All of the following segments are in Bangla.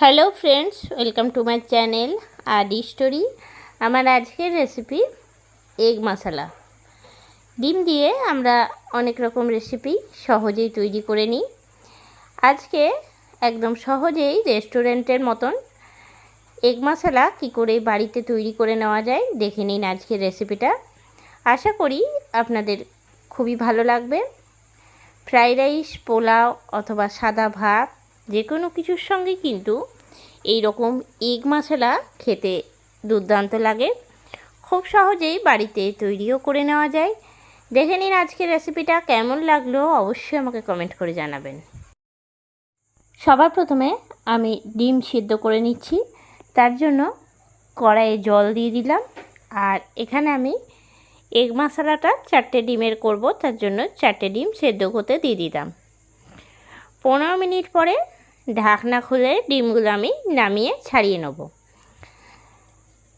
Hello friends welcome to my channel Adi story আমার আজকের রেসিপি এগ মশলা ডিম দিয়ে আমরা অনেক রকম রেসিপি সহজেই তৈরি করে নিই। আজকে একদম সহজেই রেস্টুরেন্টের মতন এগ মশলা কী করে বাড়িতে তৈরি করে নেওয়া যায় দেখে নিন আজকের রেসিপিটা আশা করি আপনাদের খুবই ভালো লাগবে। ফ্রাইড রাইস পোলাও অথবা সাদা ভাত যে কোনো কিছুর সঙ্গে কিন্তু এই রকম এগ মশলা খেতে দুর্দান্ত লাগে। খুব সহজেই বাড়িতে তৈরিও করে নেওয়া যায়। দেখে নিন আজকের রেসিপিটা কেমন লাগল, অবশ্যই আমাকে কমেন্ট করে জানাবেন। সবার প্রথমে আমি ডিম সিদ্ধ করে নিচ্ছি। তার জন্য কড়াইয়ে জল দিয়ে দিলাম। আর এখানে আমি এগ মশলাটা চারটে ডিমের করব, তার জন্য চারটে ডিম সেদ্ধ করতে দিয়ে দিলাম। পনেরো মিনিট পরে ঢাকনা খুলে ডিমগুলো আমি নামিয়ে ছাড়িয়ে নেব।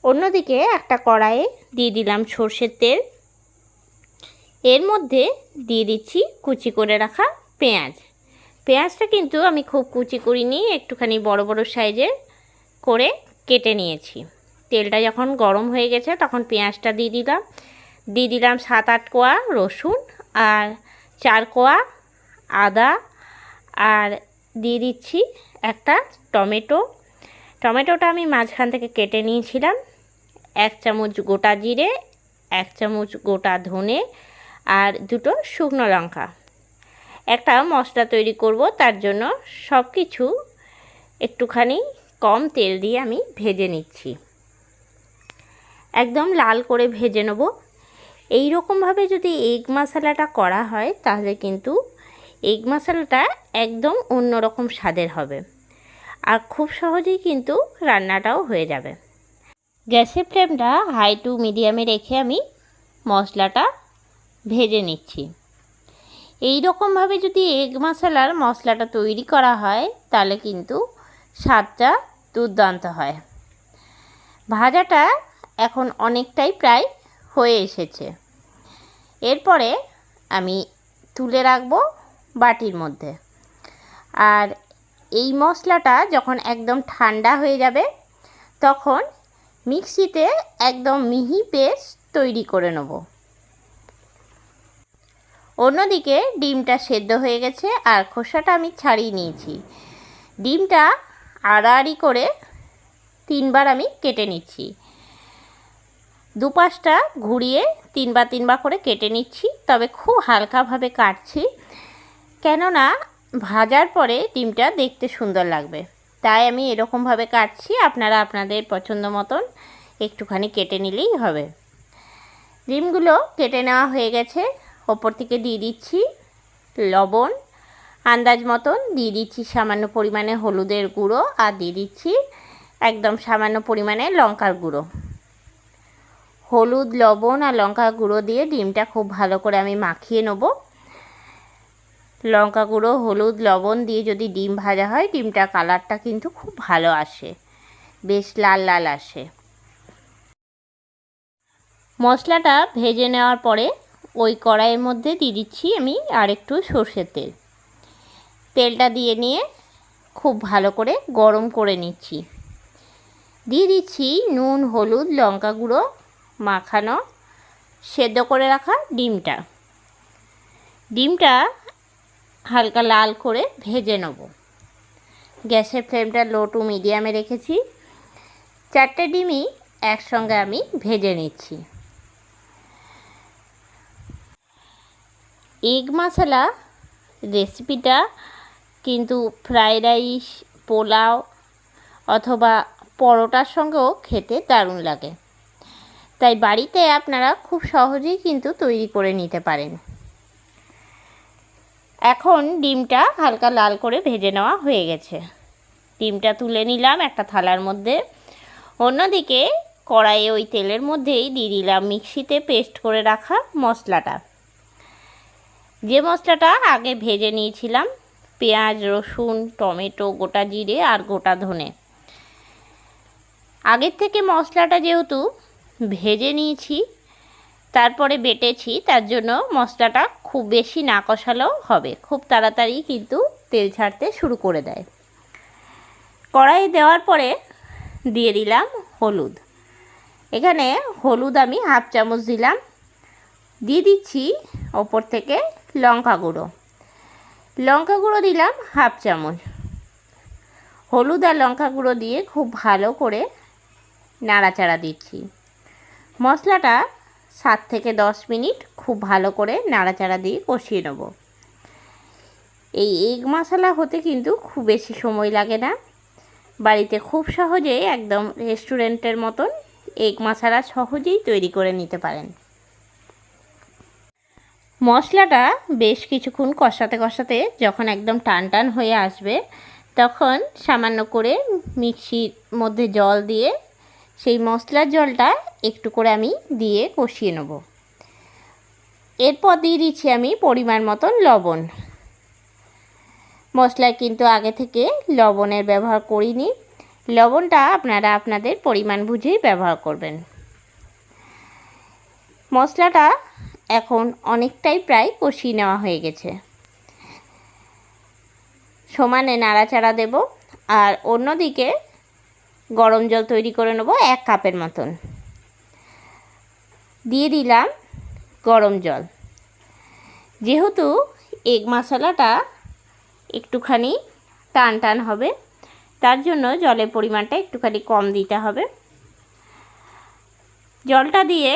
অন্যদিকে একটা কড়াইয়ে দিয়ে দিলাম সর্ষের তেল। এর মধ্যে দিয়ে দিচ্ছি কুচি করে রাখা পেঁয়াজ। পেঁয়াজটা কিন্তু আমি খুব কুচি করিনি, একটুখানি বড় বড় সাইজের করে কেটে নিয়েছি। তেলটা যখন গরম হয়ে গেছে তখন পেঁয়াজটা দিয়ে দিলাম। দিয়ে দিলাম সাত আট কোয়া রসুন আর চার কোয়া আদা আর দিয়ে দিচ্ছি একটা টমেটো। টমেটোটা আমি মাঝখান থেকে কেটে নিয়েছিলাম। এক চামচ গোটা জিরে, এক চামচ গোটা ধনে আর দুটো শুকনো লঙ্কা। একটা মশলা তৈরি করব, তার জন্য সব কিছু একটুখানি কম তেল দিয়ে আমি ভেজে নিচ্ছি। একদম লাল করে ভেজে নেব। এই রকমভাবে যদি এগ মশলাটা করা হয়, তাহলে কিন্তু এগ মশলাটা একদম অন্যরকম স্বাদের হবে। আর খুব সহজেই কিন্তু রান্নাটাও হয়ে যাবে। গ্যাসের ফ্লেমটা হাই টু মিডিয়ামে রেখে আমি মশলাটা ভেজে নিচ্ছি। এই রকমভাবে যদি এগ মশলার মশলাটা তৈরি করা হয়, তাহলে কিন্তু স্বাদটা দুর্দান্ত হয়। ভাজাটা এখন অনেকটাই প্রায় হয়ে এসেছে। এরপরে আমি তুলে রাখব বাটির মধ্যে। আর এই মশলাটা যখন একদম ঠান্ডা হয়ে যাবে, তখন মিক্সিতে একদম মিহি পেস্ট তৈরি করে নেব। অন্যদিকে ডিমটা সেদ্ধ হয়ে গেছে আর খোসাটা আমি ছাড়িয়ে নিয়েছি। ডিমটা আড়াআড়ি করে তিনবার আমি কেটে নিচ্ছি। দুপাশটা ঘুরিয়ে তিনবার তিনবার করে কেটে নিচ্ছি, তবে খুব হালকাভাবে কাটছি। কেননা ভাজার পরে ডিমটা দেখতে সুন্দর লাগবে। তাই আমি এরকমভাবে কাটছি, আপনারা আপনাদের পছন্দ মতন একটুখানি কেটে নিলেই হবে। ডিমগুলো কেটে নেওয়া হয়ে গেছে। ওপর থেকে দিয়ে দিচ্ছি লবণ, আন্দাজ মতন দিয়ে দিচ্ছি সামান্য পরিমাণে হলুদের গুঁড়ো আর দিয়ে দিচ্ছি একদম সামান্য পরিমাণে লঙ্কার গুঁড়ো। হলুদ, লবণ আর লঙ্কা গুঁড়ো দিয়ে ডিমটা খুব ভালো করে আমি মাখিয়ে নেব। লঙ্কা গুঁড়ো, হলুদ, লবণ দিয়ে যদি ডিম ভাজা হয় ডিমটা কালারটা কিন্তু খুব ভালো আসে। বেশ লাল লাল আসে। মশলাটা ভেজে নেওয়ার পরে ওই কড়াইয়ের মধ্যে দিয়ে দিচ্ছি আমি আর একটু সর্ষের তেল। তেলটা দিয়ে নিয়ে খুব ভালো করে গরম করে নিচ্ছি। দিয়ে দিচ্ছি নুন, হলুদ, লঙ্কা গুঁড়ো মাখানো, সেদ্ধ করে রাখা ডিমটা। ডিমটা হালকা লাল করে ভেজে নেব। গ্যাসের ফ্লেমটা লো টু মিডিয়ামে রেখেছি। চারটে ডিমই একসঙ্গে আমি ভেজে নিচ্ছি। এগ মশলা রেসিপিটা কিন্তু ফ্রাইড রাইস পোলাও অথবা পরোটার সঙ্গেও খেতে দারুণ লাগে। তাই বাড়িতে আপনারা খুব সহজেই কিন্তু তৈরি করে নিতে পারেন। এখন ডিমটা হালকা লাল করে ভেজে নেওয়া হয়ে গেছে। ডিমটা তুলে নিলাম একটা থালার মধ্যে। অন্যদিকে কড়াইয়ে ওই তেলের মধ্যেই দিয়ে দিলাম মিক্সিতে পেস্ট করে রাখা মশলাটা। যে মশলাটা আগে ভেজে নিয়েছিলাম, পেঁয়াজ, রসুন, টমেটো, গোটা জিরে আর গোটা ধনে। আগের থেকে মশলাটা যেহেতু ভেজে নিয়েছি তারপরে বেটেছি, তার জন্য মশলাটা খুব বেশি না কষালেও হবে। খুব তাড়াতাড়ি কিন্তু তেল ছাড়তে শুরু করে দেয়। কড়াই দেওয়ার পরে দিয়ে দিলাম হলুদ। এখানে হলুদ আমি হাফ চামচ দিলাম। দিয়ে দিচ্ছি ওপর থেকে লঙ্কা গুঁড়ো। লঙ্কা গুঁড়ো দিলাম হাফ চামচ। হলুদ আর লঙ্কা গুঁড়ো দিয়ে খুব ভালো করে নাড়াচাড়া দিচ্ছি। মশলাটা সাত থেকে দশ মিনিট খুব ভালো করে নাড়াচাড়া দিয়ে কষিয়ে নেব। এই এগ মশলা হতে কিন্তু খুব বেশি সময় লাগে না। বাড়িতে খুব সহজেই একদম রেস্টুরেন্টের মতন এগ মশলা সহজেই তৈরি করে নিতে পারেন। মশলাটা বেশ কিছুক্ষণ কষাতে কষাতে যখন একদম টান টান হয়ে আসবে, তখন সামান্য করে মিক্সির মধ্যে জল দিয়ে সেই মশলার জলটা একটু করে আমি দিয়ে কষিয়ে নেব। এরপর দিয়ে দিচ্ছি আমি পরিমাণ মতন লবণ। মশলায় কিন্তু আগে থেকে লবণের ব্যবহার করিনি। লবণটা আপনারা আপনাদের পরিমাণ বুঝেই ব্যবহার করবেন। মশলাটা এখন অনেকটাই প্রায় কষিয়ে নেওয়া হয়ে গেছে। সমানে নাড়াচাড়া দেব আর অন্যদিকে গরম জল তৈরি করে নেব এক কাপের মতন। দিয়ে দিলাম গরম জল। যেহেতু এগ মশলাটা একটুখানি টান টান হবে, তার জন্য জলের পরিমাণটা একটুখানি কম দিতে হবে। জলটা দিয়ে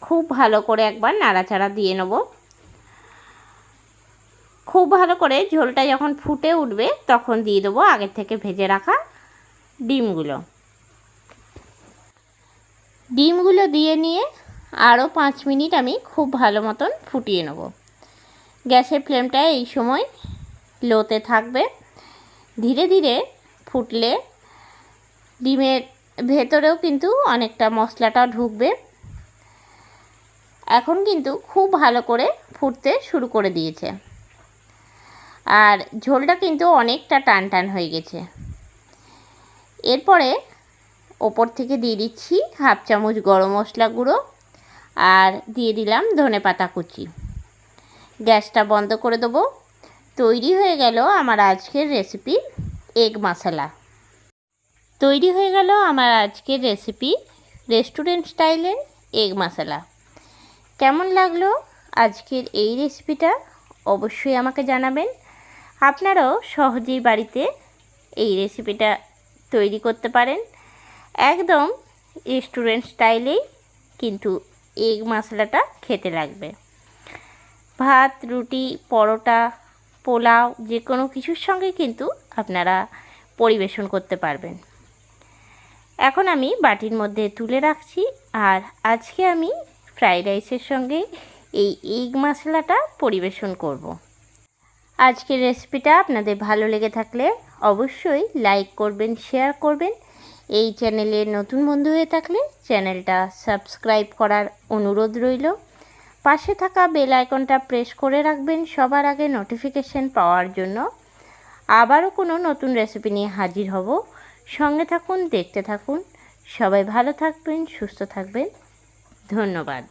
খুব ভালো করে একবার নাড়াচাড়া দিয়ে নেব। খুব ভালো করে ঝোলটা যখন ফুটে উঠবে, তখন দিয়ে দেবো আগের থেকে ভেজে রাখা ডিমগুলো। ডিমগুলো দিয়ে নিয়ে আরও পাঁচ মিনিট আমি খুব ভালো মতন ফুটিয়ে নেব। গ্যাসের ফ্লেমটা এই সময় লোতে থাকবে। ধীরে ধীরে ফুটলে ডিমের ভেতরেও কিন্তু অনেকটা মশলাটা ঢুকবে। এখন কিন্তু খুব ভালো করে ফুটতে শুরু করে দিয়েছে। আর ঝোলটা কিন্তু অনেকটা টান টান হয়ে গেছে। এরপরে ওপর থেকে দিয়ে দিচ্ছি হাফ চামচ গরম মশলা গুঁড়ো আর দিয়ে দিলাম ধনে পাতা কুচি। গ্যাসটা বন্ধ করে দেবো। তৈরি হয়ে গেল আমার আজকের রেসিপি এগ মশলা। তৈরি হয়ে গেল আমার আজকের রেসিপি রেস্টুরেন্ট স্টাইলের এগ মশলা। কেমন লাগল আজকের এই রেসিপিটা অবশ্যই আমাকে জানাবেন। আপনারাও সহজেই বাড়িতে এই রেসিপিটা তৈরি করতে পারেন। একদম রেস্টুরেন্ট স্টাইলেই কিন্তু এগ মশলাটা খেতে লাগবে। ভাত, রুটি, পরোটা, পোলাও যে কোনো কিছুর সঙ্গে কিন্তু আপনারা পরিবেশন করতে পারবেন। এখন আমি বাটির মধ্যে তুলে রাখছি আর আজকে আমি ফ্রাইড রাইসের সঙ্গে এই এগ মশলাটা পরিবেশন করব। আজকের রেসিপিটা আপনাদের ভালো লেগে থাকলে অবশ্যই লাইক করবেন শেয়ার করবেন। এই চ্যানেলে নতুন বন্ধু হয়ে থাকলে চ্যানেলটা সাবস্ক্রাইব করার অনুরোধ রইল। পাশে থাকা বেল আইকনটা প্রেস করে রাখবেন সবার আগে নোটিফিকেশন পাওয়ার জন্য। আবারও কোনো নতুন রেসিপি নিয়ে হাজির হব। সঙ্গে থাকুন, দেখতে থাকুন। সবাই ভালো থাকবেন, সুস্থ থাকবেন। ধন্যবাদ।